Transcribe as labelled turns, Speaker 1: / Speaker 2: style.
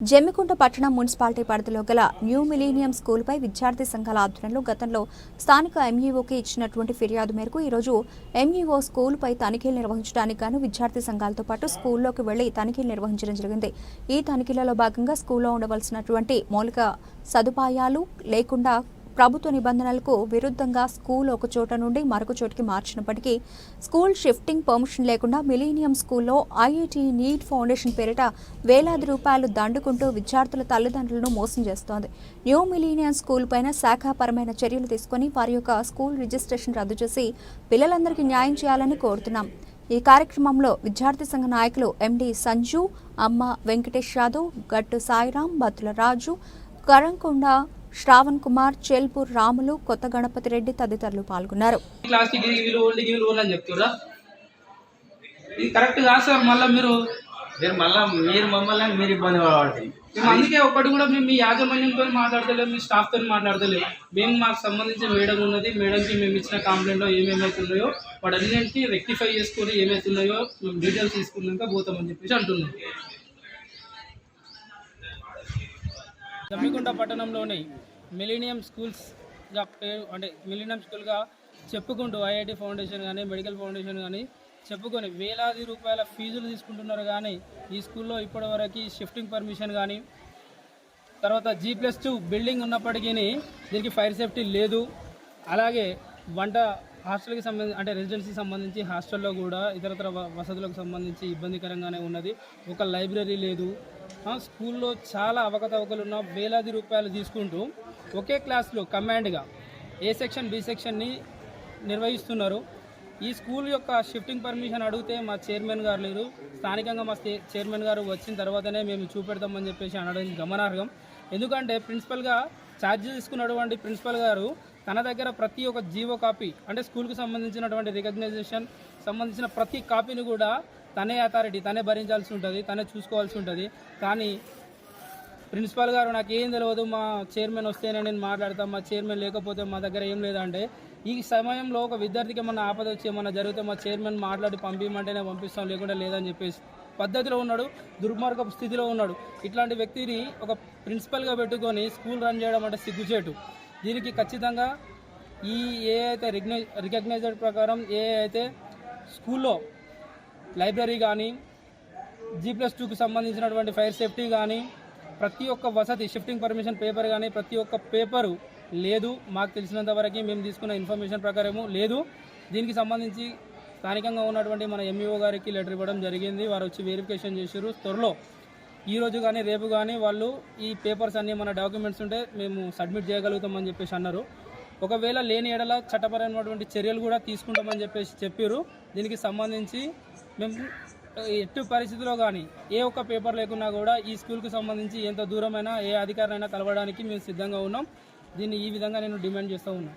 Speaker 1: జమ్మికుంట పట్టణం మున్సిపాలిటీ పరిధిలో గల న్యూ మిలీనియం స్కూల్పై విద్యార్థి సంఘాల ఆధ్వర్యంలో గతంలో స్థానిక ఎంఈఓకి ఇచ్చినటువంటి ఫిర్యాదు మేరకు ఈరోజు ఎంఈఓ స్కూల్పై తనిఖీలు నిర్వహించడానికి గాను విద్యార్థి సంఘాలతో పాటు స్కూల్లోకి వెళ్ళి తనిఖీలు నిర్వహించడం జరిగింది. ఈ తనిఖీలలో భాగంగా స్కూల్లో ఉండవలసినటువంటి మౌలిక సదుపాయాలు లేకుండా ప్రభుత్వ నిబంధనలకు విరుద్ధంగా స్కూల్ ఒక చోట నుండి మరొక చోటికి మార్చినప్పటికీ స్కూల్ షిఫ్టింగ్ పర్మిషన్ లేకుండా మిలీనియం స్కూల్లో ఐఐటి నీట్ ఫౌండేషన్ పేరిట వేలాది రూపాయలు దండుకుంటూ విద్యార్థుల తల్లిదండ్రులను మోసం చేస్తోంది. న్యూ మిలీనియం స్కూల్ పైన శాఖాపరమైన చర్యలు తీసుకొని వారి యొక్క స్కూల్ రిజిస్ట్రేషన్ రద్దు చేసి పిల్లలందరికీ న్యాయం చేయాలని కోరుతున్నాం. ఈ కార్యక్రమంలో విద్యార్థి సంఘ నాయకులు ఎండి సంజు అమ్మ వెంకటేష్ యాదవ్ గట్టు సాయిరాం బత్తుల రాజు కరంకొండ శ్రావణ్ కుమార్ చేల్పూర్ రాములు కొత్త గణపతి రెడ్డి తదితరులు పాల్గొన్నారు.
Speaker 2: ఇది కరెక్ట్ కాదు సార్ మళ్ళీ మీరు
Speaker 3: మీరు మళ్ళా మీరు మమ్మల్ని మీరు ఇబ్బంది పడతాయి
Speaker 2: మేము అందుకే ఒకటి కూడా మేము మీ యాజమాన్యంతో మాట్లాడతలేము మీ స్టాఫ్తో మాట్లాడతలేము. మేము మాకు సంబంధించిన మేడం ఉన్నది మేడంకి మేము ఇచ్చిన కంప్లైంట్లో ఏమేమైతే ఉన్నాయో వాటన్నింటినీ రెక్టిఫై చేసుకొని ఏమైతే ఉన్నాయో మేము డీటెయిల్స్ తీసుకున్నాక పోతామని చెప్పేసి అంటున్నాం. జమ్మికుంట పట్టణంలోని మిలీనియం స్కూల్స్గా పేరు అంటే మిలీనియం స్కూల్గా చెప్పుకుంటూ ఐఐటి ఫౌండేషన్ కానీ మెడికల్ ఫౌండేషన్ కానీ చెప్పుకొని వేలాది రూపాయల ఫీజులు తీసుకుంటున్నారు కానీ ఈ స్కూల్లో ఇప్పటివరకు షిఫ్టింగ్ పర్మిషన్ కానీ తర్వాత జీ ప్లస్ టూ బిల్డింగ్ ఉన్నప్పటికీ దీనికి ఫైర్ సేఫ్టీ లేదు. అలాగే వంట హాస్టల్కి సంబంధించి అంటే రెసిడెన్సీకి సంబంధించి హాస్టల్లో కూడా ఇతరతర వసతులకు సంబంధించి ఇబ్బందికరంగానే ఉన్నది. ఒక లైబ్రరీ లేదు. స్కూల్లో చాలా అవకతవకలు ఉన్న వేలాది రూపాయలు తీసుకుంటూ ఒకే క్లాస్లో కమాండ్గా ఏ సెక్షన్ బి సెక్షన్ని నిర్వహిస్తున్నారు. ఈ స్కూల్ యొక్క షిఫ్టింగ్ పర్మిషన్ అడిగితే మా చైర్మన్ గారు లేరు. స్థానికంగా మా చైర్మన్ గారు వచ్చిన తర్వాతనే మేము చూపెడతామని చెప్పేసి అనడం గమనార్హం. ఎందుకంటే ప్రిన్సిపల్గా ఛార్జ్ తీసుకున్నటువంటి ప్రిన్సిపల్ గారు తన దగ్గర ప్రతి ఒక్క జీవో కాపీ అంటే స్కూల్కి సంబంధించినటువంటి రికగ్నైజేషన్ సంబంధించిన ప్రతి కాపీని కూడా తనే అథారిటీ తనే భరించాల్సి ఉంటుంది తనే చూసుకోవాల్సి ఉంటుంది. కానీ ప్రిన్సిపాల్ గారు నాకు ఏం తెలియదు మా చైర్మన్ వస్తేనే నేను మాట్లాడతాను మా చైర్మన్ లేకపోతే మా దగ్గర ఏం లేదంటే ఈ సమయంలో ఒక విద్యార్థికి ఏమన్నా ఆపద వచ్చి ఏమన్నా జరిగితే మా చైర్మన్ మాట్లాడి పంపించమంటేనే పంపిస్తాం లేకుండా లేదని చెప్పేసి పద్ధతిలో ఉన్నాడు దుర్మార్గపు స్థితిలో ఉన్నాడు. ఇట్లాంటి వ్యక్తిని ఒక ప్రిన్సిపల్గా పెట్టుకొని స్కూల్ రన్ చేయడం అంటే సిగ్గుచేటు. దీనికి ఖచ్చితంగా ఈ ఏ అయితే రికగ్నై రికగ్నైజ్డ్ ప్రకారం ఏ అయితే స్కూల్లో లైబ్రరీ కానీ జీ ప్లస్ టూకి సంబంధించినటువంటి ఫైర్ సేఫ్టీ కానీ ప్రతి ఒక్క వసతి షిఫ్టింగ్ పర్మిషన్ పేపర్ కానీ ప్రతి ఒక్క పేపరు లేదు. మాకు తెలిసినంత వరకు మేము తీసుకున్న ఇన్ఫర్మేషన్ ప్రకారము లేదు. దీనికి సంబంధించి స్థానికంగా ఉన్నటువంటి మన ఎంఈఓ గారికి లెటర్ ఇవ్వడం జరిగింది. వారు వచ్చి వెరిఫికేషన్ చేశారు త్వరలో ఈరోజు కానీ రేపు కానీ వాళ్ళు ఈ పేపర్స్ అన్నీ మన డాక్యుమెంట్స్ ఉంటే మేము సబ్మిట్ చేయగలుగుతామని చెప్పేసి అన్నారు. ఒకవేళ లేని ఎడల చట్టపరమైనటువంటి చర్యలు కూడా తీసుకుంటామని చెప్పేసి చెప్పారు దీనికి సంబంధించి మేము ఎట్టి పరిస్థితిలో కానీ ఏ ఒక్క పేపర్ లేకున్నా కూడా ఈ స్కూల్కి సంబంధించి ఎంత దూరమైనా ఏ అధికారైనా కలవడానికి మేము సిద్ధంగా ఉన్నాం. దీన్ని ఈ విధంగా నేను డిమాండ్ చేస్తూ ఉన్నాను